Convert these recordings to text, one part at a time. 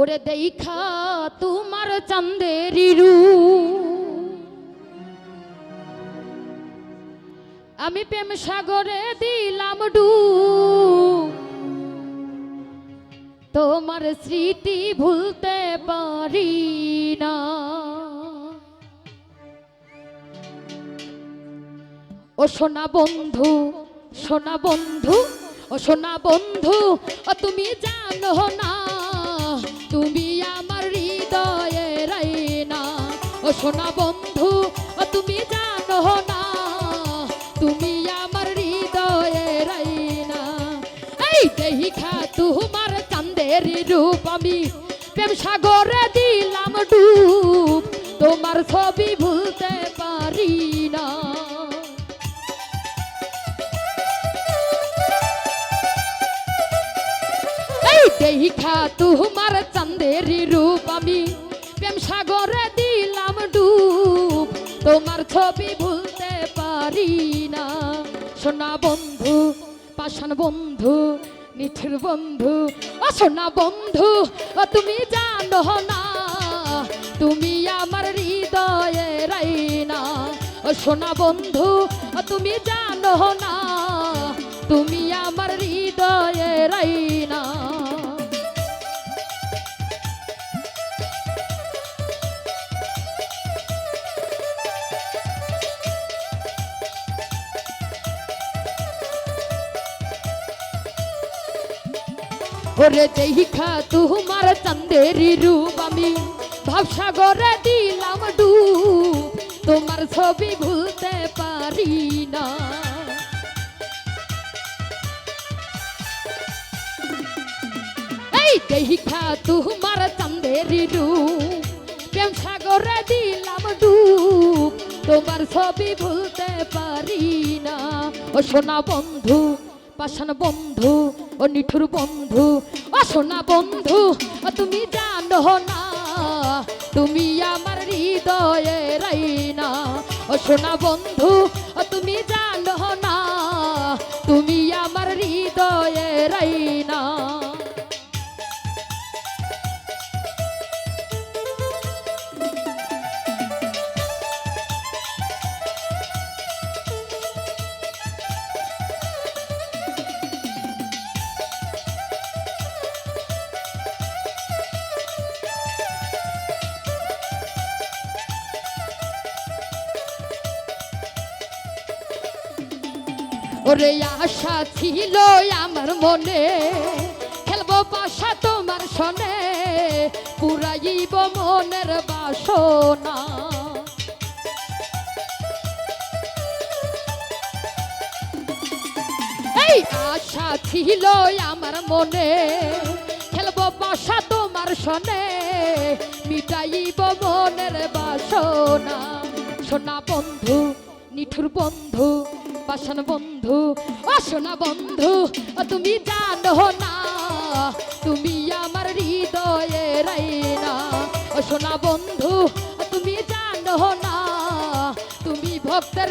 ওরে দেখা তোমার চান্দেরি রু আমি প্রেম সাগরে দিলাম ডু তোমার স্মৃতি ভুলতে পারি না। ও সোনা বন্ধু সোনা বন্ধু, ও সোনা বন্ধু, ও তুমি জানো না। তুমি আমার হৃদয়ে না ও সোনা বন্ধু ও তুমি জানো না, তুমি আমার হৃদয়ে না এই দেহিখা তোমার চাঁদের রূপ আমি প্রেম সাগরে দিলাম ডুব। তোমার ছবি ভুলতে পারি না। দেখা তোমার চাঁদের রূপ আমি প্রেম সাগরে দিলাম ডুব তোমার ছবি ভুলতে পারি না সোনা বন্ধু পাষাণ বন্ধু নিঠুর বন্ধু ও সোনা বন্ধু ও তুমি জানো না তুমি আমার হৃদয়ে রাইনা ও সোনা বন্ধু ও তুমি জানো না তুমি আমার হৃদয়ে রাইনা ওরে দেখা তোমার চান্দেরি রূপ আমি। ভাবসাগরে দিলাম ডুব, তোমার ছবি ভুলতে পারি না। এই দেখা তোমার চান্দেরি রূপ, প্রেম সাগরে দিলাম ডুব, তোমার ছবি ভুলতে পারি না। ও সোনা বন্ধু, পাষাণ বন্ধু ও নিঠুর বন্ধু, ও সোনা বন্ধু, ও তুমি জানো না, তুমি আমার হৃদয়ে রাইনা। ও সোনা বন্ধু, ও তুমি জানো না, তুমি আমার হৃদয়ে রাইনা। ওরে আশা ছিল আমার মনে। খেলব পাশা তোমার সনে, পুরাইব মনের বাসনা। আশা ছিল আমার মনে, খেলব বাসা তোমার সনে, মিটাইব মনের বাসনা। সোনা বন্ধু নিঠুর বন্ধু, বাসন বন্ধু ও সোনা বন্ধু, তুমি জানো না, তুমি আমার হৃদয়ে রাইনা। ও সোনা বন্ধু, তুমি জানো না, তুমি ভক্তের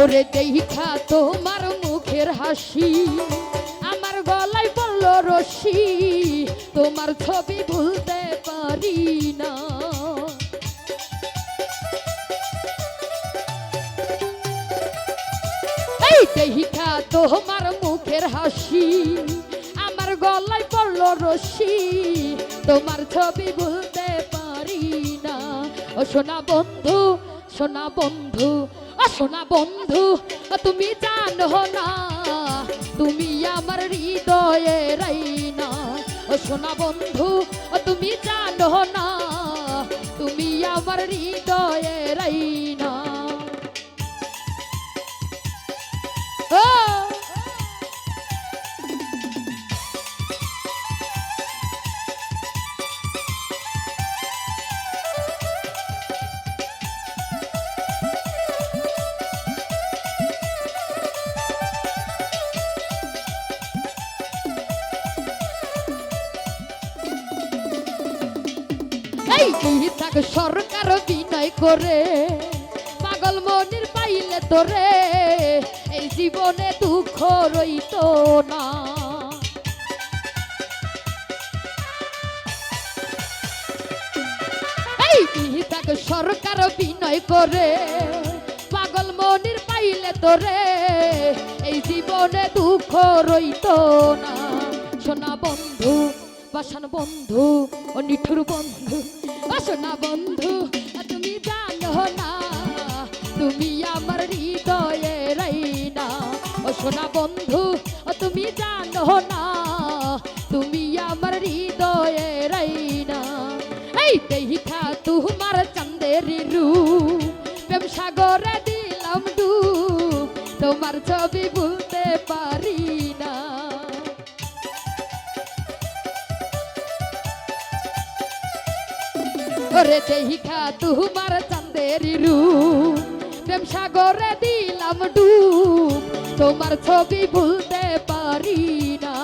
ওরে দেখা তোমার মুখের হাসি। আমার গলায় বলল রশি, তোমার ছবি ভুলতে পারি না। এই দেখা তোমার মুখের হাসি, আমার গলায় পড়ল রশি, তোমার ছবি ভুলতে পারি না। ও সোনা বন্ধু সোনা বন্ধু সোনা বন্ধু, তুমি জানো না, তুমি আমার হৃদয়ে রাইনা। ও সোনা বন্ধু, তুমি জানো না, তুমি আমার হৃদয়ে এই থাক সরকার বিনয় করে। পাগল মনির পাইলে তোরে, এই জীবনে দুঃখ রইত না। এই সরকার বিনয় করে। পাগল মনির পাইলে তোরে, এই জীবনে দুঃখ রইত না। সোনা বন্ধু বাসান বন্ধু ও নিঠুর বন্ধু ও সোনা বন্ধু তুমি জানো না, তুমি আমার হৃদয়ে রাইনা ও সোনা বন্ধু, ও তুমি জানো না, তুমি আমার হৃদয়ে রাইনা এই দেহিখা তোমার চান্দের রূপ, প্রেম সাগরে দিলাম ডুব তোমার ছবি ভুলতে পারি ওরে দেহিখা তোমার চান্দের রূপ। সাগরে দিলাম ডুব। তোমার ছবি ভুলতে পারি না।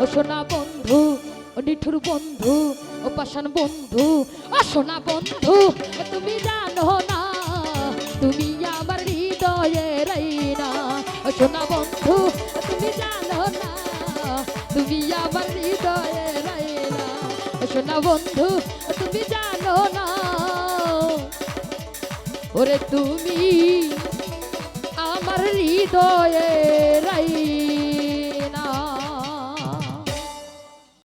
ও সোনা বন্ধু, ও নিঠুর বন্ধু, ও পাশান বন্ধু, ও সোনা বন্ধু, তুমি জানো না, তুমি আমার হৃদয়ে রাইনা। ও সোনা বন্ধু, তুমি জানো না, তুমি আমার হৃদয়ে সোনা বন্ধু তুমি জানো না। ওরে তুমি আমার হৃদয়ে রাই।